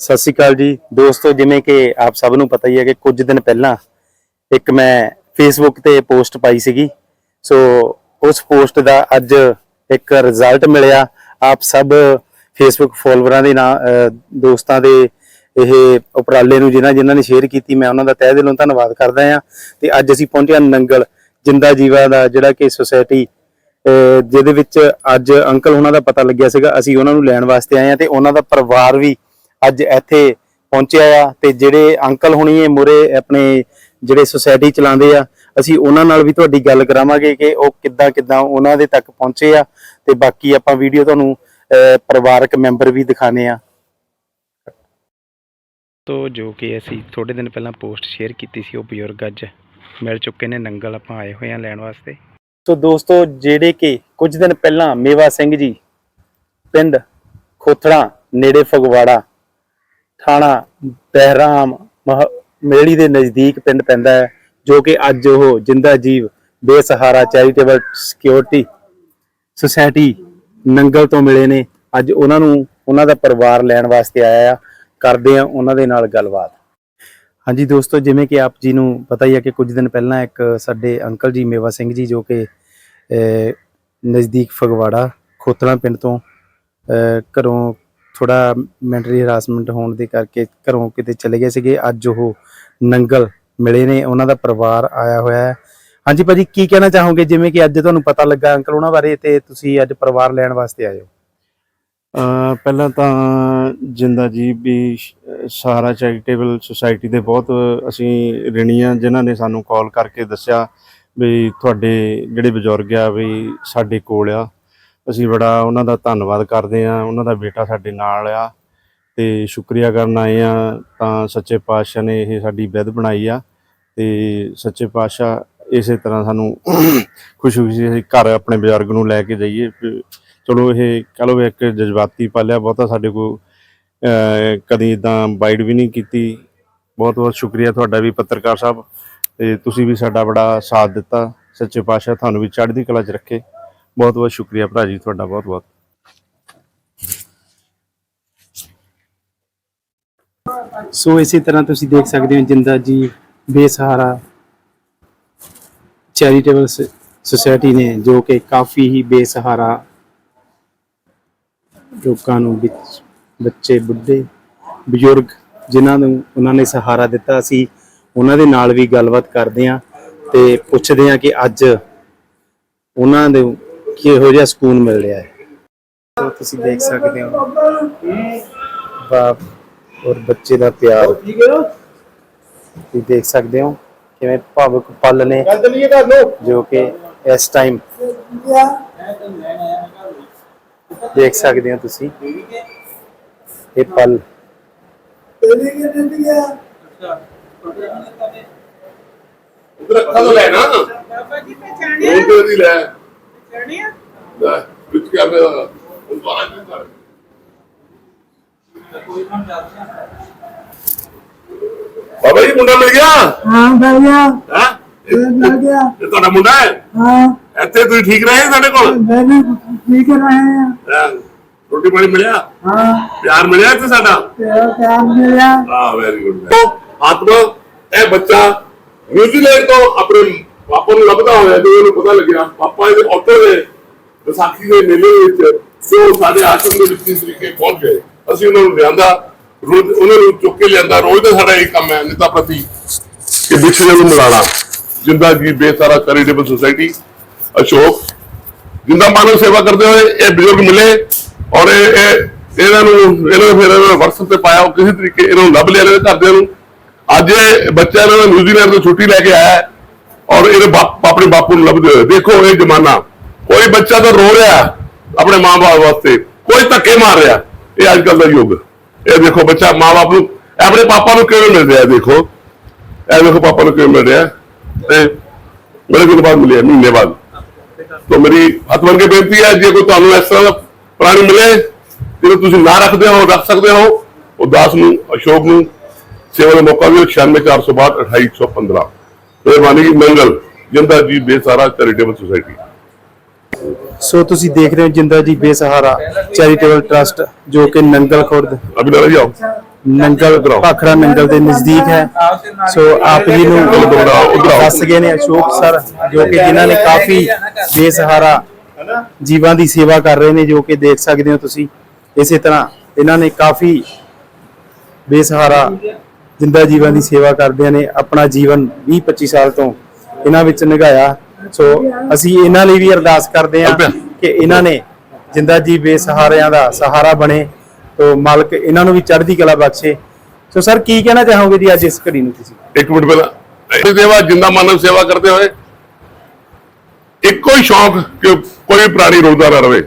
ਸਤਿ ਸ਼੍ਰੀ ਅਕਾਲ ਜੀ। ਦੋਸਤੋ, ਜਿਵੇਂ ਕਿ ਆਪ ਸਭ ਨੂੰ ਪਤਾ ਹੀ ਹੈ ਕਿ ਕੁਝ ਦਿਨ ਪਹਿਲਾਂ ਇੱਕ ਮੈਂ ਫੇਸਬੁੱਕ ਤੇ ਪੋਸਟ ਪਾਈ ਸੀਗੀ। ਸੋ, ਉਸ ਪੋਸਟ ਦਾ ਅੱਜ ਇੱਕ ਰਿਜ਼ਲਟ ਮਿਲਿਆ। ਆਪ ਸਭ ਫੇਸਬੁੱਕ ਫੋਲੋਵਰਾਂ ਦੇ ਨਾਲ ਦੋਸਤਾਂ ਦੇ ਇਹ ਉਪਰਾਲੇ ਨੂੰ ਜਿਨ੍ਹਾਂ ਜਿਨ੍ਹਾਂ ਨੇ ਸ਼ੇਅਰ ਕੀਤੀ, ਮੈਂ ਉਹਨਾਂ ਦਾ ਤਹਿ ਦਿਲੋਂ ਧੰਨਵਾਦ ਕਰਦਾ ਹਾਂ। ਤੇ ਅੱਜ ਅਸੀਂ ਪਹੁੰਚਿਆ ਨੰਗਲ ਜਿੰਦਾ ਜੀਵਾ ਦਾ, ਜਿਹੜਾ ਕਿ ਸੁਸਾਇਟੀ ਜਿਹਦੇ ਵਿੱਚ ਅੱਜ ਅੰਕਲ ਉਹਨਾਂ ਦਾ ਪਤਾ ਲੱਗਿਆ ਸੀਗਾ। ਅਸੀਂ ਉਹਨਾਂ ਨੂੰ ਲੈਣ ਵਾਸਤੇ ਆਏ ਆ ਤੇ ਉਹਨਾਂ ਦਾ ਪਰਿਵਾਰ ਵੀ ਅੱਜ ਇੱਥੇ ਪਹੁੰਚਿਆ ਆ ਤੇ ਜਿਹੜੇ ਅੰਕਲ ਹੁਣੀ ਇਹ ਮੁਰੇ ਆਪਣੇ ਜਿਹੜੇ ਸੁਸਾਇਟੀ ਚਲਾਉਂਦੇ ਆ ਅਸੀਂ ਉਹਨਾਂ ਨਾਲ ਵੀ ਤੁਹਾਡੀ ਗੱਲ ਕਰਾਵਾਂਗੇ ਕਿ ਉਹ ਕਿੱਦਾਂ ਕਿੱਦਾਂ ਉਹਨਾਂ ਦੇ ਤੱਕ ਪਹੁੰਚੇ ਆ ਤੇ ਬਾਕੀ ਆਪਾਂ ਵੀਡੀਓ ਤੁਹਾਨੂੰ ਪਰਿਵਾਰਕ ਮੈਂਬਰ ਵੀ ਦਿਖਾਣੇ ਆ। ਤੋ ਜੋ ਕਿ ਅਸੀਂ ਥੋੜੇ ਦਿਨ ਪਹਿਲਾਂ ਪੋਸਟ ਸ਼ੇਅਰ ਕੀਤੀ ਸੀ ਉਹ ਬਜ਼ੁਰਗ ਅੱਜ ਮਿਲ ਚੁੱਕੇ ਨੇ ਨੰਗਲ ਆਪਾਂ ਆਏ ਹੋਏ ਆ ਲੈਣ ਵਾਸਤੇ। ਸੋ ਦੋਸਤੋ ਜਿਹੜੇ ਕਿ ਕੁਝ ਦਿਨ ਪਹਿਲਾਂ ਮੇਵਾ ਸਿੰਘ ਜੀ ਪਿੰਡ ਖੋਥੜਾ ਨੇੜੇ ਫਗਵਾੜਾ ਥਾਣਾ ਬਹਿਰਾਮ ਮਹ- ਮੇਲੀ ਦੇ ਨਜ਼ਦੀਕ ਪਿੰਡ ਪੈਂਦਾ ਹੈ, ਜੋ ਕਿ ਅੱਜ ਉਹ ਜਿੰਦਾ ਜੀਵ, ਬੇਸਹਾਰਾ ਚੈਰੀਟੇਬਲ ਸਿਕਿਉਰਿਟੀ ਸੁਸਾਇਟੀ ਨੰਗਲ ਤੋਂ ਮਿਲੇ ਨੇ। ਅੱਜ ਉਹਨਾਂ ਨੂੰ, ਉਹਨਾਂ ਦਾ ਪਰਿਵਾਰ ਲੈਣ ਵਾਸਤੇ ਆਇਆ ਆ। ਕਰਦੇ ਆ ਉਹਨਾਂ ਦੇ ਨਾਲ ਗੱਲਬਾਤ। ਹਾਂਜੀ ਦੋਸਤੋ, ਜਿਵੇਂ ਕਿ ਆਪ ਜੀ ਨੂੰ ਪਤਾ ਹੀ ਹੈ ਕਿ ਕੁਝ ਦਿਨ ਪਹਿਲਾਂ ਇੱਕ ਸਾਡੇ ਅੰਕਲ ਜੀ ਮੇਵਾ ਸਿੰਘ ਜੀ, ਜੋ ਕਿ ਨਜ਼ਦੀਕ ਫਗਵਾੜਾ ਖੋਤਲਾ ਪਿੰਡ ਤੋਂ ਘਰੋਂ ਥੋੜਾ ਮੈਂਟਲੀ ਹਰਾਸਮੈਂਟ ਹੋਣ ਦੇ ਕਰਕੇ ਘਰੋਂ ਕਿਤੇ ਚਲੇ ਗਏ ਸੀਗੇ। ਅੱਜ ਉਹ ਨੰਗਲ ਮਿਲੇ ਨੇ, ਉਹਨਾਂ ਦਾ ਪਰਿਵਾਰ ਆਇਆ ਹੋਇਆ ਹੈ। ਹਾਂਜੀ ਭਾਜੀ, ਕੀ ਕਹਿਣਾ ਚਾਹੋਗੇ? ਜਿਵੇਂ ਕਿ ਅੱਜ ਤੁਹਾਨੂੰ ਪਤਾ ਲੱਗਾ ਅੰਕਲ ਉਹਨਾਂ ਬਾਰੇ ਤੇ ਤੁਸੀਂ ਅੱਜ ਪਰਿਵਾਰ ਲੈਣ ਵਾਸਤੇ ਆਏ ਹੋ। ਪਹਿਲਾਂ ਤਾਂ ਜਿੰਦਾ ਜੀ ਵੀ ਸਾਰਾ ਚੈਰੀਟੇਬਲ ਸੁਸਾਇਟੀ ਦੇ ਬਹੁਤ ਅਸੀਂ ਰਿਣੀ ਆ ਜਿਨ੍ਹਾਂ ਨੇ ਸਾਨੂੰ ਕਾਲ ਕਰਕੇ ਦੱਸਿਆ ਵੀ ਤੁਹਾਡੇ ਜਿਹੜੇ ਬਜ਼ੁਰਗ ਆ ਵੀ ਸਾਡੇ ਕੋਲ ਆ। ਅਸੀਂ ਬੜਾ ਉਹਨਾਂ ਦਾ ਧੰਨਵਾਦ ਕਰਦੇ ਆ ਉਹਨਾਂ ਦਾ ਬੇਟਾ ਸਾਡੇ ਨਾਲ ਆ ਤੇ ਸ਼ੁਕਰੀਆ ਕਰਨ ਆਏ ਆ ਤਾਂ ਸੱਚੇ ਪਾਤਸ਼ਾਹ ਨੇ ਇਹ ਸਾਡੀ ਵਿਧ ਬਣਾਈ ਆ ਤੇ ਸੱਚੇ ਪਾਤਸ਼ਾਹ ਇਸੇ ਤਰ੍ਹਾਂ ਸਾਨੂੰ ਖੁਸ਼ੀ ਖੁਸ਼ੀ ਅਸੀਂ ਘਰ ਆਪਣੇ ਬਜ਼ੁਰਗ ਨੂੰ ਲੈ ਕੇ ਜਾਈਏ। ਚਲੋ ਇਹ ਕਹ ਲਓ ਵੀ ਇੱਕ ਜਜ਼ਬਾਤੀ ਪਾਲਿਆ ਬਹੁਤਾ ਸਾਡੇ ਕੋਲ ਅਹ, ਕਦੀ ਇਦਾਂ ਬਾਈਟ ਵੀ ਨਹੀਂ ਕੀਤੀ। ਬਹੁਤ ਬਹੁਤ ਸ਼ੁਕਰੀਆ ਤੁਹਾਡਾ ਵੀ ਪੱਤਰਕਾਰ ਸਾਹਿਬ ਤੇ ਤੁਸੀਂ ਵੀ ਸਾਡਾ ਬੜਾ ਸਾਥ ਦਿੱਤਾ। ਸੱਚੇ ਪਾਤਸ਼ਾਹ ਤੁਹਾਨੂੰ ਵੀ ਚੜ੍ਹਦੀ ਕਲਾ 'ਚ ਰੱਖੇ। ਬਹੁਤ ਬਹੁਤ ਸ਼ੁਕਰੀਆ ਭਰਾ ਜੀ ਤੁਹਾਡਾ, ਬਹੁਤ ਬਹੁਤ। ਸੋ ਇਸੇ ਤਰ੍ਹਾਂ ਤੁਸੀਂ ਦੇਖ ਸਕਦੇ ਹੋ ਜਿੰਦਾ ਜੀ ਬੇਸਹਾਰਾ ਚੈਰੀਟੇਬਲ ਸੁਸਾਇਟੀ ਨੇ ਜੋ ਕਿ ਕਾਫੀ ਹੀ ਬੇਸਹਾਰਾ ਲੋਕਾਂ ਨੂੰ ਵਿੱਚ ਬੱਚੇ, ਬੁੱਢੇ, ਬਜ਼ੁਰਗ ਜਿਨ੍ਹਾਂ ਨੂੰ ਉਹਨਾਂ ਨੇ ਸਹਾਰਾ ਦਿੱਤਾ ਸੀ, ਉਹਨਾਂ ਦੇ ਨਾਲ ਵੀ ਗੱਲਬਾਤ ਕਰਦੇ ਹਾਂ ਤੇ ਪੁੱਛਦੇ ਹਾਂ ਕਿ ਅੱਜ ਉਹਨਾਂ ਦੇ ਕਿਹੋ ਜਿਹਾ ਸਕੂਨ ਮਿਲ ਰਿਹਾ ਹੈ। ਤੁਸੀਂ ਦੇਖ ਸਕਦੇ ਹੋ। ਬਾਪ ਔਰ ਬੱਚੇ ਦਾ ਪਿਆਰ। ਤੁਸੀਂ ਦੇਖ ਸਕਦੇ ਹੋ ਕਿਵੇਂ ਭਾਵੁਕ ਪਲ ਨੇ ਜੋ ਕਿ ਇਸ ਟਾਈਮ ਦੇਖ ਸਕਦੇ ਹੋ ਤੁਸੀਂ। ਇਹ ਪਲ ਉਧਰ ਅੱਖਾਂ ਤੋਂ ਲੈ ਨਾ। ਬਾਬਾ ਜੀ ਪਛਾਣਿਆ ਉਧਰ ਦੀ ਲੈ। ਪਛਾਣਿਆ ਲੈ ਕੁਝ ਕਰ ਰਿਹਾ ਉਹ ਬਾਹਰ ਨਹੀਂ ਕਰ ਬਾਬਾ ਜੀ ਮੁੰਡਾ ਮਿਲ ਗਿਆ ਹਾਂ ਭਈਆ ਹੈ ਮਿਲ ਗਿਆ ਇਹ ਤੁਹਾਡਾ ਮੁੰਡਾ ਹੈ ਹਾਂ ਇੱਥੇ ਤੁਸੀਂ ਠੀਕ ਰਹੇ ਸਾਡੇ ਕੋਲ ਮੈਂ ਠੀਕ ਰਹੇ ਹਾਂ ਹੈਂ? ਰੋਟੀ ਪਾਣੀ ਮਿਲਿਆ ਹਾਂ ਪਿਆਰ ਮਿਲਿਆ ਇੱਥੇ ਸਾਡਾ ਤੇਰਾ ਪਿਆਰ ਮਿਲਿਆ ਹਾਂ ਵੈਰੀ ਗੁੱਡ ਆਤਮਾ ਇਹ ਬੱਚਾ ਨਿਊਜ਼ੀਲੈਂਡ ਤੋਂ ਆਪਣੇ ਪਾਪਾ ਨੂੰ ਲੱਭਦਾ ਹੋਇਆ ਜਦੋਂ ਉਹਨੂੰ ਪਤਾ ਲੱਗਿਆ ਪਾਪਾ ਇਹਦੇ ਉੱਥੇ ਦੇ ਵਿਸਾਖੀ ਦੇ ਮੇਲੇ ਵਿੱਚ ਜੋ ਸਾਡੇ ਆਸ਼ਰਮ ਦੇ ਵਿੱਚ ਇਸ ਤਰੀਕੇ ਪਹੁੰਚ ਗਏ। ਅਸੀਂ ਉਹਨਾਂ ਨੂੰ ਲਿਆਂਦਾ ਉਹਨਾਂ ਨੂੰ ਚੁੱਕ ਕੇ ਲਿਆਂਦਾ, ਰੋਜ਼ ਦਾ ਸਾਡਾ ਇਹ ਕੰਮ ਹੈ ਨਿਤਾ ਪ੍ਰਤੀ ਕਿ ਵਿਛੜੇ ਨੂੰ ਮਿਲਾਣਾ। ਜਿੰਦਾ ਜੀ ਬੇਸਾਰਾ ਚੈਰੀਟੇਬਲ ਸੁਸਾਇਟੀ ਅਸ਼ੋਕ, ਜਿੰਦਾ ਮਾਨਵ ਸੇਵਾ ਕਰਦੇ ਹੋਏ ਇਹ ਬਜ਼ੁਰਗ ਮਿਲੇ ਔਰ ਇਹ ਇਹਨਾਂ ਨੂੰ ਇਹਨਾਂ ਨੇ ਫਿਰ ਇਹਨਾਂ ਨੇ WhatsApp ਤੇ ਪਾਇਆ, ਉਹ ਕਿਸੇ ਤਰੀਕੇ ਇਹਨਾਂ ਨੂੰ ਲੱਭ ਲਿਆ ਇਹਨਾਂ ਦੇ ਘਰਦਿਆਂ ਨੂੰ। ਅੱਜ ਇਹ ਬੱਚਾ ਇਹਨਾਂ ਦਾ ਨਿਊਜ਼ੀਲੈਂਡ ਤੋਂ ਛੁੱਟੀ ਲੈ ਕੇ ਆਇਆ ਔਰ ਇਹਦੇ ਆਪਣੇ ਬਾਪੂ ਨੂੰ ਲੱਭਦੇ ਹੋਏ। ਦੇਖੋ ਇਹ ਜਮਾਨਾ, ਕੋਈ ਬੱਚਾ ਤਾਂ ਰੋ ਰਿਹਾ ਆਪਣੇ ਮਾਂ-ਬਾਪ ਵਾਸਤੇ, ਕੋਈ ਧੱਕੇ ਮਾਰ ਰਿਹਾ। ਇਹ ਅੱਜ ਕੱਲ ਦਾ ਯੁੱਗ। ਇਹ ਦੇਖੋ ਬੱਚਾ ਮਾਂ-ਬਾਪ ਨੂੰ ਆਪਣੇ ਪਾਪਾ ਨੂੰ ਕਿਵੇਂ ਮਿਲ ਰਿਹਾ ਦੇਖੋ। ਇਹ ਦੇਖੋ ਪਾਪਾ ਨੂੰ ਕਿਵੇਂ ਮਿਲ ਰਿਹਾ। ਤੇ ਮੇਰੇ ਕੋਲ ਬਾਅਦ ਮਿਲਿਆ, ਮਹੀਨੇ ਬਾਅਦ। ਤੋਂ ਮੇਰੀ ਹੱਥ ਵਰ ਕੇ ਬੇਨਤੀ ਹੈ, ਜੇ ਕੋਈ ਤੁਹਾਨੂੰ ਇਸ ਤਰ੍ਹਾਂ ਦਾ ਪ੍ਰਾਣੀ ਮਿਲੇ ਜਿਹੜਾ ਤੁਸੀਂ ਨਾ ਰੱਖਦੇ ਹੋ, ਰੱਖ ਸਕਦੇ ਹੋ, ਉਹ ਦਾਸ ਨੂੰ, ਅਸ਼ੋਕ ਨੂੰ, ਸੇਵਾ ਦਾ ਮੌਕਾ ਵੀ 96462 28115 ਮਿਹਰਬਾਨੀ ਮੰਗਲ ਜਿੰਦਾ ਜੀ ਬੇਸਾਰਾ ਚੈਰੀਟੇਬਲ ਸੁਸਾਇਟੀ ਸੋ ਤੁਸੀਂ ਦੇਖ ਰਹੇ ਹੋ ਜਿੰਦਾ ਜੀ ਬੇਸਹਾਰਾ ਚੈਰੀਟੇਬਲ ਟਰਸਟ ਜੋ ਕਿ ਨੰਗਲ ਖੁਰਦ। ਅਭੀ ਨਾਲ ਜਾਓ। ਨੰਗਲ ਭਾਖੜਾ ਨੰਗਲ ਦੇ ਨਜ਼ਦੀਕ ਹੈ। ਸੋ ਆਪ ਜੀ ਨੂੰ ਦੱਸ ਗਏ ਨੇ ਅਸ਼ੋਕ ਸਰ ਜੋ ਕਿ ਜਿਨ੍ਹਾਂ ਨੇ ਕਾਫੀ ਬੇਸਹਾਰਾ ਜੀਵਾਂ ਦੀ ਸੇਵਾ ਕਰ ਰਹੇ ਨੇ ਜੋ ਕਿ ਦੇਖ ਸਕਦੇ ਹੋ ਤੁਸੀਂ। ਇਸੇ ਤਰ੍ਹਾਂ ਇਹਨਾਂ ਨੇ ਕਾਫੀ ਬੇਸਹਾਰਾ ਜਿੰਦਾ ਜੀਵਾਂ ਦੀ ਸੇਵਾ ਕਰਦਿਆਂ ਨੇ ਆਪਣਾ ਜੀਵਨ 20 25 ਸਾਲ ਤੋਂ ਇਹਨਾਂ ਵਿੱਚ ਨਿਗਾਇਆ ਸੋ ਅਸੀਂ ਇਹਨਾਂ ਲਈ ਵੀ ਅਰਦਾਸ ਕਰਦੇ ਹਾਂ ਕਿ ਇਹਨਾਂ ਨੇ ਜਿੰਦਾ ਜੀ ਬੇਸਹਾਰਿਆਂ ਦਾ ਸਹਾਰਾ ਬਣੇ ਤੋ ਮਾਲਕ ਇਹਨਾਂ ਨੂੰ ਵੀ ਚੜ੍ਹਦੀ ਕਲਾ ਬਖਸ਼ੇ। ਸੋ ਸਰ ਕੀ ਕਹਿਣਾ ਚਾਹੋਗੇ ਜੀ ਅੱਜ ਇਸ ਘੜੀ ਨੂੰ ਤੁਸੀਂ? ਇੱਕ ਮਿੰਟ ਪਹਿਲਾਂ ਸੇਵਾ ਜਿੰਦਾ ਮਾਨਵ ਸੇਵਾ ਕਰਦੇ ਹੋਏ ਇੱਕੋ ਹੀ ਸ਼ੌਂਕ ਕਿ ਕੋਈ ਪ੍ਰਾਣੀ ਰੋਦਾ ਨਾ ਰਵੇ।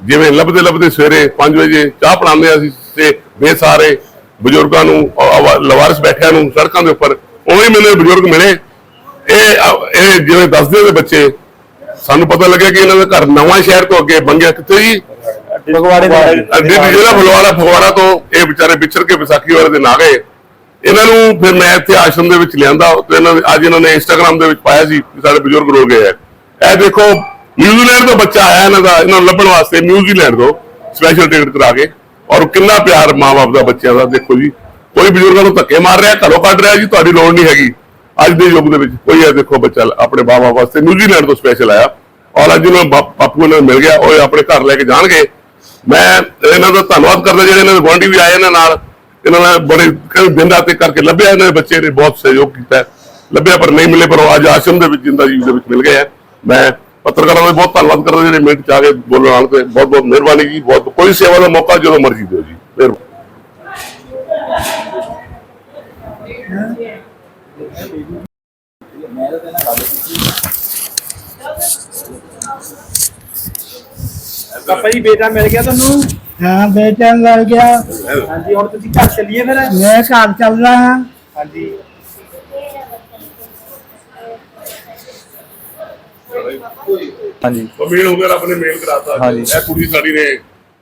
ਜਿਵੇਂ ਲੱਭਦੇ ਲੱਭਦੇ ਸਵੇਰੇ 5 ਵਜੇ ਚਾਹ ਪੜਾਉਂਦੇ ਅਸੀਂ ਤੇ ਬੇਸਹਾਰੇ ਬਜ਼ੁਰਗਾਂ ਨੂੰ ਲਵਾਰਸ ਬੈਠਿਆਂ ਨੂੰ ਸੜਕਾਂ ਦੇ ਉੱਪਰ ਉਵੇਂ ਮੈਨੂੰ ਬਜ਼ੁਰਗ ਮਿਲੇ। ਇਹ ਇਹ ਜਿਵੇਂ ਦੱਸਦੇ ਨੇ ਬੱਚੇ ਸਾਨੂੰ ਪਤਾ ਲੱਗਿਆ ਕਿ ਇਹਨਾਂ ਦਾ ਘਰ ਨਵਾਂ ਸ਼ਹਿਰ ਤੋਂ ਅੱਗੇ ਬੰਗਿਆ ਕਿੱਥੇ ਜੀ? ਫਗਵਾੜੇ ਦੇ ਜਿਹੜਾ ਫਗਵਾੜਾ ਫਗਵਾੜਾ ਤੋਂ ਇਹ ਵਿਚਾਰੇ ਵਿਚਰ ਕੇ ਵਿਸਾਖੀ ਵਾਲੇ ਦਿਨ ਆ ਗਏ। ਇਹਨਾਂ ਨੂੰ ਫਿਰ ਮੈਂ ਇੱਥੇ ਆਸ਼ਰਮ ਦੇ ਵਿੱਚ ਲਿਆਂਦਾ ਤੇ ਇਹਨਾਂ ਨੇ ਅੱਜ ਇਹਨਾਂ ਨੇ ਇੰਸਟਾਗ੍ਰam ਦੇ ਵਿੱਚ ਪਾਇਆ ਸੀ ਕਿ ਸਾਡੇ ਬਜ਼ੁਰਗ ਰੋ ਗਏ ਆ। ਇਹ ਦੇਖੋ ਨਿਊਜ਼ੀਲੈਂਡ ਤੋਂ ਬੱਚਾ ਆਇਆ ਇਹਨਾਂ ਦਾ ਇਹਨਾਂ ਨੂੰ ਲੱਭਣ ਵਾਸਤੇ ਨਿਊਜ਼ੀਲੈਂਡ ਤੋਂ ਸਪੈਸ਼ਲ ਟਿਕਟ ਕਰਾ ਕੇ। ਔਰ ਕਿੰਨਾ ਪਿਆਰ ਮਾਂ-ਬਾਪ ਦਾ ਬੱਚਿਆਂ ਦਾ, ਦੇਖੋ ਜੀ। ਕੋਈ ਬਜ਼ੁਰਗਾਂ ਨੂੰ ਧੱਕੇ ਮਾਰ ਰਿਹਾ, ਘਰੋਂ ਕੱਢ ਰਿਹਾ ਜੀ, ਤੁਹਾਡੀ ਲੋੜ ਨਹੀਂ ਹੈਗੀ। ਅੱਜ ਦੇ ਯੁੱਗ ਦੇ ਵਿੱਚ ਕੋਈ ਇਹ ਦੇਖੋ ਬੱਚਾ ਆਪਣੇ ਮਾਂ-ਬਾਪ ਵਾਸਤੇ ਨਿਊਜ਼ੀਲੈਂਡ ਤੋਂ ਸਪੈਸ਼ਲ ਆਇਆ। ਔਰ ਅੱਜ ਉਹਨਾਂ ਬਾ- ਬਾਪੂ ਇਹਨਾਂ ਨੂੰ ਮਿਲ ਗਿਆ, ਉਹ ਆਪਣੇ ਘਰ ਲੈ ਕੇ ਜਾਣਗੇ। ਮੈਂ ਇਹਨਾਂ ਦਾ ਧੰਨਵਾਦ ਕਰਦਾ, ਜਿਹੜੇ ਇਹਨਾਂ ਦੇ ਗੁਆਂਢੀ ਵੀ ਆਏ ਇਹਨਾਂ ਨਾਲ। ਇਹਨਾਂ ਨੇ ਬੜੇ ਕਹਿੰਦੇ ਦਿਨ ਰਾਤ ਕਰਕੇ ਲੱਭਿਆ ਇਹਨਾਂ ਦੇ ਬੱਚੇ ਨੇ, ਬਹੁਤ ਸਹਿਯੋਗ ਕੀਤਾ। ਲੱਭਿਆ ਪਰ ਨਹੀਂ ਮਿਲੇ, ਪਰ ਉਹ ਅੱਜ ਆਸ਼ਰਮ ਦੇ ਵਿੱਚ, ਜਿੰਦਾ ਜੀ ਦੇ ਵਿੱਚ ਮਿਲ ਗਏ ਆ। ਮੈਂ ਪੱਤਰਕਾਰਾਂ ਦਾ ਬਹੁਤ ਧੰਨਵਾਦ ਕਰਦਾ ਜਿਹੜੇ ਮਿੰਟ ਚ ਆ ਕੇ ਬੋਲਣ ਆਣ ਤੇ ਬਹੁਤ ਬਹੁਤ ਮਿਹਰਬਾਨੀ ਜੀ ਬਹੁਤ ਕੋਈ ਸੇਵਾ ਦਾ ਮੌਕਾ ਜਦੋਂ ਮਰਜ਼ੀ ਦਿਓ ਜੀ ਫਿਰ ਪਾਪਾ ਜੀ ਬੇਟਾ ਮਿਲ ਗਿਆ ਤੁਹਾਨੂੰ? ਹਾਂ ਬੇਟਾ ਮਿਲ ਗਿਆ। ਹਾਂਜੀ ਹੁਣ ਤੁਸੀਂ ਘਰ ਚੱਲੀਏ ਫਿਰ? ਮੈਂ ਘਰ ਚੱਲਦਾ ਹਾਂ। ਹਾਂਜੀ। ਹਾਂਜੀ। ਉਹ ਮੇਲ ਹੋ ਗਿਆ ਰੱਬ ਨੇ ਮੇਲ ਕਰਾਤਾ। ਹਾਂਜੀ। ਇਹ ਕੁੜੀ ਸਾਡੀ ਨੇ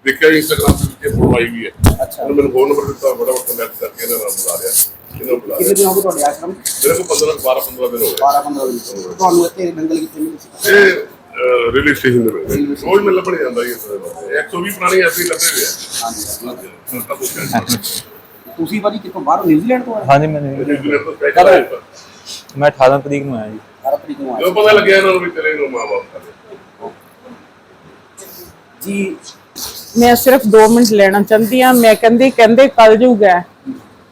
ਦੇਖਿਆ ਇੰਸਟਾਗ੍ਰਾਮ ਤੇ ਇਹ ਫੋਟੋ ਆਈ ਵੀ ਹੈ। ਅੱਛਾ। ਮੈਨੂੰ ਫੋਨ ਨੰਬਰ ਦਿੱਤਾ ਬੜਾ ਵੱਡਾ ਕੰਟੈਕਟ ਕਰਕੇ ਇਹਨਾਂ ਨਾਲ ਬੁਲਾ ਲਿਆ। ਇਹਨਾਂ ਨੂੰ ਬੁਲਾ ਲਿਆ ਦਿਨ ਹੋ ਗਏ ਤੁਹਾਡੇ ਆਸ਼ਰਮ? ਮੇਰੇ ਕੋਲ 15 12 15 ਦਿਨ ਹੋ 12 15 ਦਿਨ। ਤੁਹਾਨੂੰ ਇੱਥੇ ਨੰਗਲ ਕਿੱਥੇ ਮਿਲੀ ਸੀ? ਗਏ ਇਹ ਰੇਲਵੇ ਸਟੇਸ਼ਨ ਦੇ ਵਿੱਚ। ਰੋਜ਼ ਮੈਂ ਲੱਭਣ ਜਾਂਦਾ ਜੀ ਇਸ ਤਰ੍ਹਾਂ 120 ਪ੍ਰਾਣੀ ਐਸੇ ਹੀ ਲੱਭੇ ਹੋਏ ਆ। ਹਾਂਜੀ ਤਾਂ ਪੁੱਛਿਆ ਤੁਸੀਂ ਭਾਜੀ ਕਿੱਥੋਂ ਬਾਹਰੋਂ ਨਿਊਜ਼ੀਲੈਂਡ ਤੋਂ ਆਏ? ਹਾਂਜੀ। ਮੈਂ 18 ਤਰੀਕ ਨੂੰ ਆਇਆ ਜੀ। ਅਰਬ ਤਰੀਕ ਨੂੰ ਆਏ ਜਦੋਂ ਪਤਾ ਲੱਗਿਆ ਇਹਨਾਂ ਨੂੰ ਵੀ ਚਲੇ ਨੂੰ ਮਾਂ-ਬਾਪ ਕਰਦੇ। ਜੀ ਮੈਂ ਸਿਰਫ 2 ਮਿੰਟ ਲੈਣਾ ਚਾਹੁੰਦੀ ਆ ਮੈਂ ਕਹਿੰਦੀ ਕਹਿੰਦੇ ਕਲਯੁਗ ਹੈ।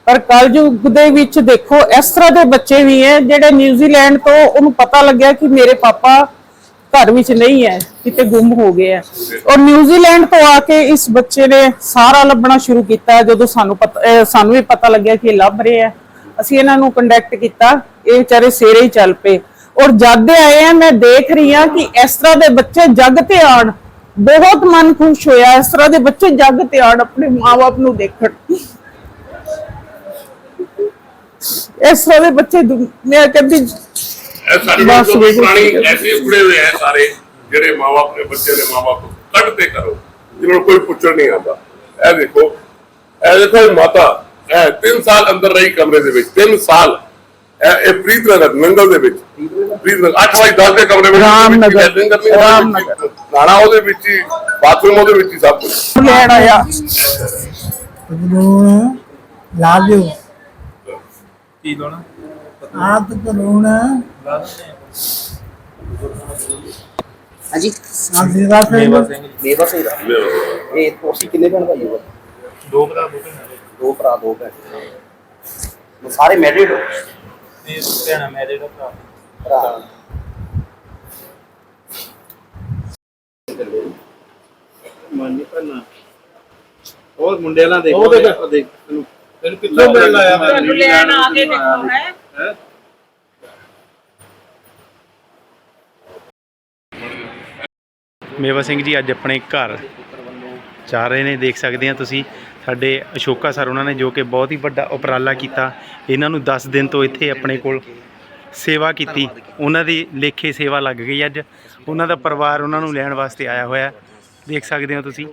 ਪਰ ਕਲਯੁਗ ਦੇ ਵਿੱਚ ਦੇਖੋ ਇਸ ਤਰ੍ਹਾਂ ਦੇ ਬੱਚੇ ਵੀ ਹੈ ਜਿਹੜੇ ਨਿਊਜ਼ੀਲੈਂਡ ਤੋਂ ਉਹਨੂੰ ਪਤਾ ਲੱਗਿਆ ਕਿ ਮੇਰੇ ਪਾਪਾ ਘਰ ਵਿੱਚ ਨਹੀਂ ਹੈ ਕਿਤੇ ਗੁੰਮ ਹੋ ਗਏ ਹੈ। ਔਰ ਨਿਊਜ਼ੀਲੈਂਡ ਤੋਂ ਆ ਕੇ ਇਸ ਬੱਚੇ ਨੇ ਸਾਰਾ ਲੱਭਣਾ ਸ਼ੁਰੂ ਕੀਤਾ ਜਦੋਂ ਸਾਨੂੰ ਪਤਾ ਸਾਨੂੰ ਵੀ ਪਤਾ ਲੱਗਿਆ ਕਿ ਇਹ ਲੱਭ ਰਹੇ ਆ ਅਸੀਂ ਇਹਨਾਂ ਨੂੰ ਕੰਟੈਕਟ ਕੀਤਾ ਇਹ ਵਿਚਾਰੇ ਸੇਰੇ ਹੀ ਚੱਲ ਪਏ। ਔਰ ਜਦ ਦੇ ਆਏ ਆ ਮੈਂ ਦੇਖ ਰਹੀ ਆ ਕਿ ਇਸ ਤਰ੍ਹਾਂ ਦੇ ਬੱਚੇ ਜੱਗ ਤੇ ਆਣ ਬਹੁਤ ਮਨ ਖੁਸ਼ ਹੋਇਆ ਇਸ ਤਰ੍ਹਾਂ ਦੇ ਬੱਚੇ ਜੱਗ ਤੇ ਆਣ ਆਪਣੇ ਮਾਪੇ ਨੂੰ ਦੇਖਣ। ਇਸ ਤਰ੍ਹਾਂ ਦੇ ਬੱਚੇ ਦੁ- ਮੈਂ ਕਹਿੰਦੀ ਸਾਡੇ ਪ੍ਰਾਣੀ। ਐਸੇ ਉੜੇ ਹੋਏ ਆ ਸਾਰੇ ਜਿਹੜੇ ਮਾਪੇ ਨੇ ਬੱਚੇ ਦੇ ਮਾਪੇ ਤੋਂ ਕੱਢ ਤੇ ਕਰੋ। ਜਿਹਨਾਂ ਕੋਈ ਪੁੱਛਣ ਨਹੀਂ ਆਉਂਦਾ। ਇਹ ਦੇਖੋ ਇਹ ਦੇਖੋ ਇਹ ਮਾਤਾ ਇਹ 3 ਸਾਲ ਅੰਦਰ ਰਹੀ ਕਮਰੇ ਦੇ ਵਿੱਚ 3 ਸਾਲ। ਇਹ ਪ੍ਰੀਤਨਗਰ ਨੰਗਲ ਦੇ ਵਿੱਚ। ਪ੍ਰੀਤਨਗਰ 8 ਬਾਈ 10 ਦੇ ਕਮਰੇ ਵਿੱਚ ਰਾਮਨਗਰ ਰਾਮਨਗਰ ਨਾਣਾ ਉਹਦੇ ਵਿੱਚ ਹੀ ਬਾਥਰੂਮ ਉਹਦੇ ਵਿੱਚ ਹੀ ਸਭ ਕੁਝ ਲੈਣ ਆਇਆ। ਤਬਲੂਣ ਲਾ ਕੀ ਲੋਣਾ ਆਪ ਤਬਲੂਣ ਹਾਂਜੀ। ਮੇਵਾ ਸਿੰਘ ਮੇਵਾ ਸਿੰਘ ਇਹ ਤੁਸੀਂ ਕਿੰਨੇ ਭੈਣ ਭਾਈ ਹੋ? ਦੋ ਭਰਾ ਦੋ ਭੈਣ। ਦੋ ਭਰਾ ਦੋ ਭੈਣ। ਸਾਰੇ ਮੈਰਿਡ ਹੋ? ਤੇ ਭੈਣਾਂ ਮੈਂ ਜਿਹੜਾ ਭਰਾ। ਭਰਾ ਮਾਨੀ ਪੰਨਾ ਉਹ ਮੁੰਡੇ ਨਾਲ ਦੇਖੋ ਉਹ ਦੇਖ। ਉਹ ਦੇਖ ਤੈਨੂੰ ਤੈਨੂੰ ਕਿੱਥੋਂ ਮਿਲ ਆਇਆ ਤੁਹਾਨੂੰ ਲੈਣ ਆ ਕੇ ਦੇਖੋ ਹੈ? ਮੇਵਾ ਸਿੰਘ ਜੀ ਅੱਜ ਆਪਣੇ ਘਰ ਜਾ ਰਹੇ ਨੇ ਦੇਖ ਸਕਦੇ ਆ ਤੁਸੀਂ। ਸਾਡੇ ਅਸ਼ੋਕਾ ਸਰ, ਉਹਨਾਂ ਨੇ ਜੋ ਕਿ ਬਹੁਤ ਹੀ ਵੱਡਾ ਉਪਰਾਲਾ ਕੀਤਾ, ਇਹਨਾਂ ਨੂੰ 10 ਦਿਨ ਤੋਂ ਇੱਥੇ ਆਪਣੇ ਕੋਲ ਸੇਵਾ ਕੀਤੀ। ਉਹਨਾਂ ਦੀ ਲੇਖੇ ਸੇਵਾ ਲੱਗ ਗਈ ਅੱਜ। ਉਹਨਾਂ ਦਾ ਪਰਿਵਾਰ ਉਹਨਾਂ ਨੂੰ ਲੈਣ ਵਾਸਤੇ ਆਇਆ ਹੋਇਆ ਦੇਖ ਸਕਦੇ ਹੋ ਤੁਸੀਂ।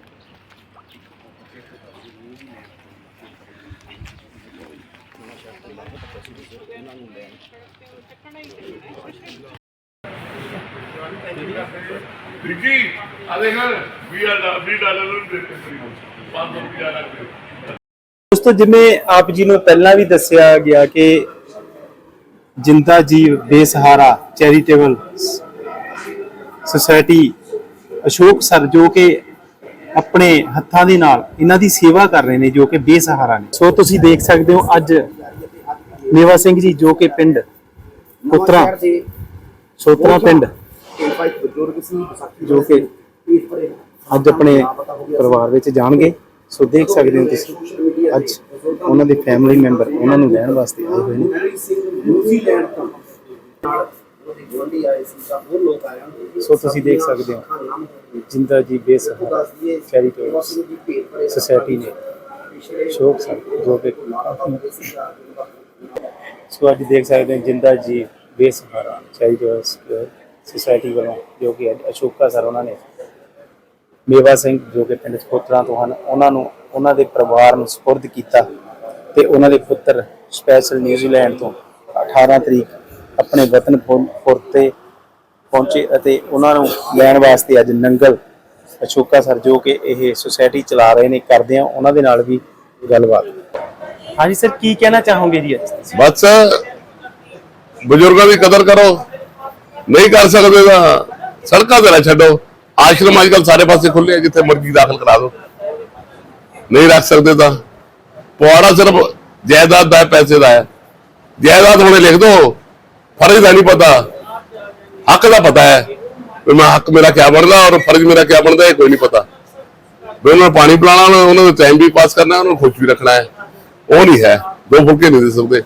ਜੀ ਆ ਦੇਖ ਵੀ ਆ ਵੀ ਡਾਲਰ ਨੂੰ ਦੇ ਦਿੱਤੇ। 500 ਰੁਪਿਆ ਲੱਗ ਦੋਸਤੋ ਜਿਵੇਂ ਆਪ ਜੀ ਨੂੰ ਪਹਿਲਾਂ ਵੀ ਦੱਸਿਆ ਗਿਆ ਕਿ ਜਿੰਦਾ ਜੀਵ ਬੇਸਹਾਰਾ ਚੈਰੀਟੇਬਲ ਸੁਸਾਇਟੀ ਅਸ਼ੋਕ ਸਰ ਜੋ ਕਿ ਆਪਣੇ ਹੱਥਾਂ ਦੇ ਨਾਲ ਇਹਨਾਂ ਦੀ ਸੇਵਾ ਕਰ ਰਹੇ ਨੇ ਜੋ ਕਿ ਬੇਸਹਾਰਾ ਨੇ। ਸੋ ਤੁਸੀਂ ਦੇਖ ਸਕਦੇ ਹੋ ਅੱਜ ਮੇਵਾ ਸਿੰਘ ਜੀ ਜੋ ਕਿ ਪਿੰਡ ਪੁੱਤਰਾ ਸੋਤਰਾ ਪਿੰਡ। ਜੋ ਕਿ ਅੱਜ ਆਪਣੇ ਪਰਿਵਾਰ ਵਿੱਚ ਜਾਣਗੇ। ਸੋ ਦੇਖ ਸਕਦੇ ਹੋ ਤੁਸੀਂ, ਅੱਜ ਉਹਨਾਂ ਦੇ ਫੈਮਿਲੀ ਮੈਂਬਰ ਉਹਨਾਂ ਨੂੰ ਲੈਣ ਵਾਸਤੇ ਆਏ ਹੋਏ ਨੇ। ਨਿਊਜ਼ੀਲੈਂਡ ਤੋਂ ਸੋ ਤੁਸੀਂ ਦੇਖ ਸਕਦੇ ਹੋ, ਜਿੰਦਾ ਜੀ ਬੇਸਹਾਰਾ ਚੈਰੀਟੇਬਲ ਸੁਸਾਇਟੀ ਨੇ ਸ਼ੋਕ ਸਰ ਜੋ ਕਿ ਸੋ ਅੱਜ ਦੇਖ ਸਕਦੇ ਹੋ ਜਿੰਦਾ ਜੀ ਬੇਸਹਾਰਾ ਚੈਰੀਟੇਬਲ ਸੁਸਾਇਟੀ ਵੱਲੋਂ ਜੋ ਕਿ ਅੱਜ ਅਸ਼ੋਕਾ ਸਰ ਉਹਨਾਂ ਨੇ ਮੇਵਾ ਸਿੰਘ ਜੋ ਕਿ ਪਿੰਡ ਸਪੋਤਰਾ ਤੋਂ ਹਨ ਉਹਨਾਂ ਨੂੰ ਉਹਨਾਂ ਦੇ ਪਰਿਵਾਰ ਨੂੰ ਸਪੁਰਦ ਕੀਤਾ ਤੇ ਉਹਨਾਂ ਦੇ ਪੁੱਤਰ ਸਪੈਸ਼ਲ ਨਿਊਜ਼ੀਲੈਂਡ ਤੋਂ 18 ਤਰੀਕ ਆਪਣੇ ਵਤਨ ਪੁਰ ਪੁਰ ਤੇ ਪਹੁੰਚੇ ਅਤੇ ਉਹਨਾਂ ਨੂੰ ਲੈਣ ਵਾਸਤੇ ਅੱਜ ਨੰਗਲ ਅਸ਼ੋਕਾ ਸਰ ਜੋ ਕਿ ਇਹ ਸੁਸਾਇਟੀ ਚਲਾ ਰਹੇ ਨੇ ਕਰਦੇ ਆ ਉਹਨਾਂ ਦੇ ਨਾਲ ਵੀ ਗੱਲਬਾਤ। ਹਾਂਜੀ ਸਰ ਕੀ ਕਹਿਣਾ ਚਾਹੋਗੇ ਜੀ ਅੱਜ? ਬਸ ਬਜ਼ੁਰਗਾਂ ਦੀ ਕਦਰ ਕਰੋ। ਨਹੀਂ ਕਰ ਸਕਦੇ ਤਾਂ ਸੜਕਾਂ ਤੇ ਨਾ ਛੱਡੋ। ਆਸ਼ਰਮ ਅੱਜ ਕੱਲ ਸਾਰੇ ਪਾਸੇ ਖੁੱਲੇ ਆ, ਜਿੱਥੇ ਮਰਜ਼ੀ ਦਾਖਲ ਕਰਾ ਦੋ ਨਹੀਂ ਰੱਖ ਸਕਦੇ ਤਾਂ। ਪੁਆੜਾ ਸਿਰਫ ਜਾਇਦਾਦ ਦਾ ਪੈਸੇ ਦਾ ਹੈ। ਜਾਇਦਾਦ ਹੁਣੇ ਲਿਖ ਦੋ ਫਰਜ਼ ਦਾ ਨਹੀਂ ਪਤਾ। ਹੱਕ ਦਾ ਪਤਾ ਹੈ। ਵੀ ਮੈਂ ਹੱਕ ਮੇਰਾ ਕਿਆ ਬਣਦਾ ਔਰ ਫਰਜ਼ ਮੇਰਾ ਕਿਆ ਬਣਦਾ, ਇਹ ਕੋਈ ਨਹੀਂ ਪਤਾ। ਵੀ ਉਹਨਾਂ ਨੂੰ ਪਾਣੀ ਪਿਲਾਣਾ ਉਹਨਾਂ ਨੂੰ ਟਾਈਮ ਵੀ ਪਾਸ ਕਰਨਾ, ਉਹਨਾਂ ਨੂੰ ਖੁਸ਼ ਵੀ ਰੱਖਣਾ ਹੈ। ਉਹ ਨਹੀਂ ਹੈ। ਦੋ ਫੁਲਕੇ ਨਹੀਂ ਦੇ ਸਕਦੇ।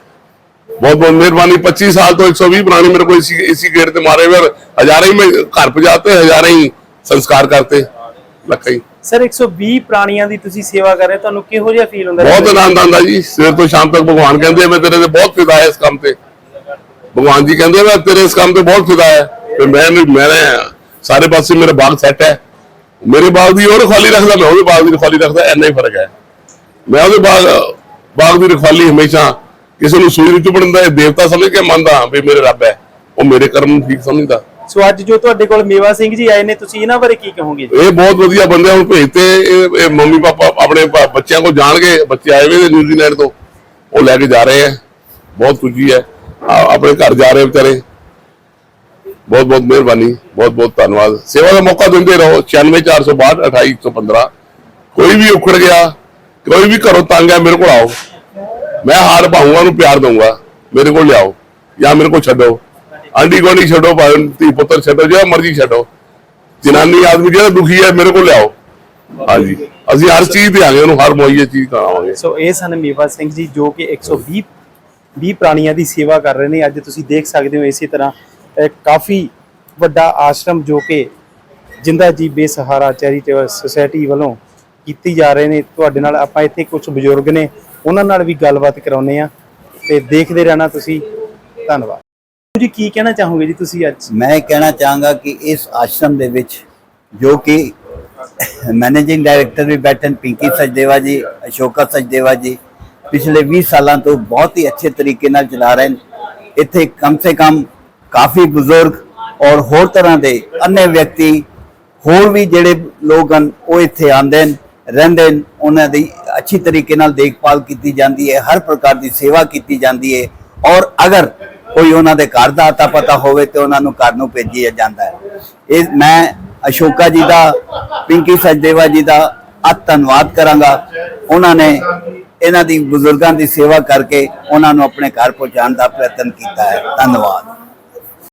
ਬਹੁਤ ਬਹੁਤ ਮਿਹਰਬਾਨੀ। 25 ਸਾਲ ਤੋਂ 120 ਪੁਰਾਣੀ ਮੇਰੇ ਕੋਲ ਇਸੀ ਇਸੀ ਗੇਟ ਤੇ ਮਾਰੇ ਹੋਏ ਹਜ਼ਾਰਾਂ ਹੀ ਮੈਂ ਘਰ ਪਹੁੰਚਾਤੇ, ਹਜ਼ਾਰਾਂ ਹੀ ਸੰਸਕਾਰ ਕਰਤੇ ਲੱਖਾ ਸਰ 120 ਪ੍ਰਾਣੀਆਂ ਦੀ ਤੁਸੀਂ ਸੇਵਾ ਕਰ ਰਹੇ ਤੁਹਾਨੂੰ ਕਿਹੋ ਜਿਹਾ ਫੀਲ ਹੁੰਦਾ? ਬਹੁਤ ਆਨੰਦ ਆਉਂਦਾ ਜੀ। ਸਵੇਰ ਤੋਂ ਸ਼ਾਮ ਤੱਕ ਭਗਵਾਨ ਕਹਿੰਦੇ ਮੈਂ ਤੇਰੇ ਤੇ ਬਹੁਤ ਫਿਦਾ ਹੈ ਇਸ ਕੰਮ ਤੇ। ਭਗਵਾਨ ਜੀ ਕਹਿੰਦੇ ਮੈਂ ਤੇਰੇ ਇਸ ਕੰਮ ਤੇ ਬਹੁਤ ਫਿਦਾ ਹੈ। ਤੇ ਮੈਂ ਮੈਂ ਸਾਰੇ ਪਾਸੇ ਮੇਰਾ ਬਾਗ ਸੈੱਟ ਹੈ। ਮੇਰੇ ਬਾਗ ਦੀ ਹੋਰ ਖਾਲੀ ਰੱਖਦਾ ਮੈਂ ਉਹਦੇ ਬਾਗ ਦੀ ਖਾਲੀ ਰੱਖਦਾ ਐਨਾ ਹੀ ਫ਼ਰਕ ਹੈ। ਮੈਂ ਉਹਦੇ ਬਾਗ ਬਾਗ ਦੀ ਰਖਵਾਲੀ ਹਮੇਸ਼ਾ ਕਿਸੇ ਨੂੰ ਸੂਈ ਵਿੱਚ ਬਣਦਾ ਹੈ ਦੇਵਤਾ ਸਮਝ ਕੇ ਮੰਨਦਾ ਵੀ ਮੇਰੇ ਰੱਬ ਹੈ। ਉਹ ਮੇਰੇ ਕਰਮ ਨੂੰ ਠੀਕ ਸਮਝਦਾ। ਸੋ ਅੱਜ ਜੋ ਤੁਹਾਡੇ ਕੋਲ ਮੇਵਾ ਸਿੰਘ ਜੀ ਆਏ ਨੇ, ਤੁਸੀਂ ਇਹਨਾਂ ਬਾਰੇ ਕੀ ਕਹੋਗੇ? ਇਹ ਬਹੁਤ ਵਧੀਆ ਬੰਦੇ ਹੁਣ ਭੇਜਤੇ ਇਹ ਇਹ ਮੰਮੀ ਪਾਪਾ ਆਪਣੇ ਬੱਚਿਆਂ ਕੋਲ ਜਾਣਗੇ, ਬੱਚੇ ਆਏ ਹੋਏ ਨੇ ਨਿਊਜ਼ੀਲੈਂਡ ਤੋਂ, ਉਹ ਲੈ ਕੇ ਜਾ ਰਹੇ ਆ ਬਹੁਤ ਖੁਸ਼ੀ ਹੈ ਆਪਣੇ ਘਰ ਜਾ ਰਹੇ ਵਿਚਾਰੇ। ਬਹੁਤ ਬਹੁਤ ਮਿਹਰਬਾਨੀ, ਬਹੁਤ ਬਹੁਤ ਧੰਨਵਾਦ। ਸੇਵਾ ਦਾ ਮੌਕਾ ਦਿੰਦੇ ਰਹੋ 96462 28115 ਕੋਈ ਵੀ ਉਖੜ ਗਿਆ, ਕੋਈ ਵੀ ਘਰੋਂ ਤੰਗ ਹੈ, ਮੇਰੇ ਕੋਲ ਆਓ। ਮੈਂ ਹਾਰ ਪਾਉਂਗਾ ਨੂੰ ਪਿਆਰ ਦਊਂਗਾ। ਮੇਰੇ ਕੋਲ ਲਿਆਓ, ਜਾਂ ਮੇਰੇ ਕੋਲ ਛੱਡੋ। ਆਂਢੀ ਗੁਆਂਢੀ ਛੱਡੋ ਭਾਵੇਂ ਧੀ ਪੁੱਤਰ ਛੱਡੋ ਜਿਹੜਾ ਮਰਜ਼ੀ ਛੱਡੋ। ਜਨਾਨੀ ਆਦਮੀ ਜਿਹੜਾ ਦੁਖੀ ਹੈ ਮੇਰੇ ਕੋਲ ਲਿਆਓ। ਹਾਂਜੀ। ਅਸੀਂ ਹਰ ਚੀਜ਼ ਤੇ ਆਗੇ ਉਹਨੂੰ ਹਰ ਮੁਹੱਈਆ ਚੀਜ਼ ਕਰਾਵਾਂਗੇ। ਸੋ ਇਹ ਸਨ ਮੇਵਾ ਸਿੰਘ ਜੀ ਜੋ ਕਿ 120 20 ਪ੍ਰਾਣੀਆਂ ਦੀ ਸੇਵਾ ਕਰ ਰਹੇ ਨੇ। ਅੱਜ ਤੁਸੀਂ ਦੇਖ ਸਕਦੇ ਹੋ ਇਸੇ ਤਰ੍ਹਾਂ ਕਾਫੀ ਵੱਡਾ ਆਸ਼ਰਮ ਜੋ ਕਿ ਜਿੰਦਾ ਜੀ ਬੇਸਹਾਰਾ ਚੈਰੀਟੇਬਲ ਸੁਸਾਇਟੀ ਵੱਲੋਂ ਕੀਤੀ ਜਾ ਰਹੇ ਨੇ। ਤੁਹਾਡੇ ਨਾਲ ਆਪਾਂ ਇੱਥੇ ਕੁਝ ਬਜ਼ੁਰਗ ਨੇ ਉਹਨਾਂ ਨਾਲ ਵੀ ਗੱਲਬਾਤ ਕਰਾਉਨੇ ਆ ਤੇ ਦੇਖਦੇ ਰਹਿਣਾ ਤੁਸੀਂ। ਧੰਨਵਾਦ। ਜੀ, ਕੀ ਕਹਿਣਾ ਚਾਹੋਗੇ ਜੀ ਤੁਸੀਂ ਅੱਜ? ਮੈਂ ਕਹਿਣਾ ਚਾਹਾਂਗਾ ਕਿ ਇਸ ਆਸ਼ਰਮ ਦੇ ਵਿੱਚ ਜੋ ਕਿ ਮੈਨੇਜਿੰਗ ਡਾਇਰੈਕਟਰ ਵੀ ਬੈਠੇ ਨੇ ਪਿੰਕੀ ਸਚਦੇਵਾ ਜੀ, ਅਸ਼ੋਕਾ ਸਚਦੇਵਾ ਜੀ, ਪਿਛਲੇ 20 ਸਾਲਾਂ ਤੋਂ ਬਹੁਤ ਹੀ ਅੱਛੇ ਤਰੀਕੇ ਨਾਲ ਚਲਾ ਰਹੇ ਨੇ। ਇੱਥੇ ਕਮ ਸੇ ਕਮ ਕਾਫੀ ਬਜ਼ੁਰਗ ਔਰ ਹੋਰ ਤਰ੍ਹਾਂ ਦੇ ਅੰਨੇ ਵਿਅਕਤੀ, ਹੋਰ ਵੀ ਜਿਹੜੇ ਲੋਕ ਹਨ, ਉਹ ਇੱਥੇ ਆਉਂਦੇ ਨੇ, ਰਹਿੰਦੇ ਨੇ। ਉਹਨਾਂ ਦੀ ਅੱਛੀ ਤਰੀਕੇ ਨਾਲ ਦੇਖਭਾਲ ਕੀਤੀ ਜਾਂਦੀ ਹੈ, ਹਰ ਪ੍ਰਕਾਰ ਦੀ ਸੇਵਾ ਕੀਤੀ ਜਾਂਦੀ ਹੈ। ਔਰ ਅਗਰ ਕੋਈ ਉਹਨਾਂ ਦੇ ਘਰ ਦਾ ਅਤਾ ਪਤਾ ਹੋਵੇ ਤੇ ਉਹਨਾਂ ਨੂੰ ਘਰ ਨੂੰ ਭੇਜਿਆ ਜਾਂਦਾ ਹੈ। ਇਹ ਮੈਂ ਅਸ਼ੋਕਾ ਜੀ ਦਾ, ਪਿੰਕੀ ਸਚਦੇਵਾ ਜੀ ਦਾ ਅਤ ਧੰਨਵਾਦ ਕਰਾਂਗਾ। ਉਹਨਾਂ ਨੇ ਇਹਨਾਂ ਦੀ ਬਜ਼ੁਰਗਾਂ ਦੀ ਸੇਵਾ ਕਰਕੇ ਉਹਨਾਂ ਨੂੰ ਆਪਣੇ ਘਰ ਪਹੁੰਚਾਉਣ ਦਾ ਪ੍ਰਯਤਨ ਕੀਤਾ ਹੈ। ਧੰਨਵਾਦ।